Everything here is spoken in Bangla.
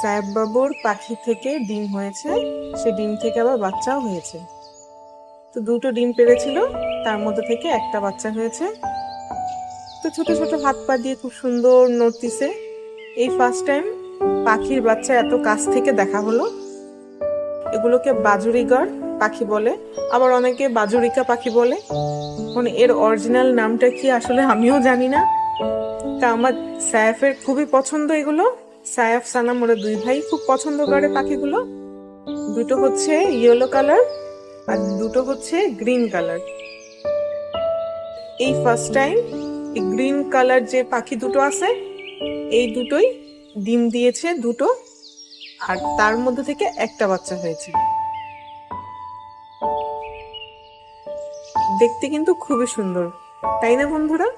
সাহেব বাবুর পাখি থেকে ডিম হয়েছে, সে ডিম থেকে আবার বাচ্চাও হয়েছে। তো দুটো ডিম পেরেছিল, তার মধ্যে থেকে একটা বাচ্চা হয়েছে। তো ছোট ছোট হাত পা দিয়ে খুব সুন্দর নড়তিছে। এই ফার্স্ট টাইম পাখির বাচ্চা এত কাছ থেকে দেখা হলো। এগুলোকে বাজুরিগর পাখি বলে, আবার অনেকে বাজুরিকা পাখি বলে। মানে এর অরিজিনাল নামটা কি আসলে আমিও জানি না। তা আমার সায়াফের খুবই পছন্দ এগুলো। সায়াফ সানাম ওরা দুই ভাই খুব পছন্দ করে পাখিগুলো। দুটো হচ্ছে ইয়েলো কালার আর দুটো হচ্ছে গ্রিন কালার এই ফার্স্ট টাইম এই গ্রিন কালার যে পাখি দুটো আছে, এই দুটোই ডিম দিয়েছে দুটো আর তার মধ্যে থেকে একটা বাচ্চা হয়েছে। দেখতে কিন্তু খুবই সুন্দর, তাই না বন্ধুরা?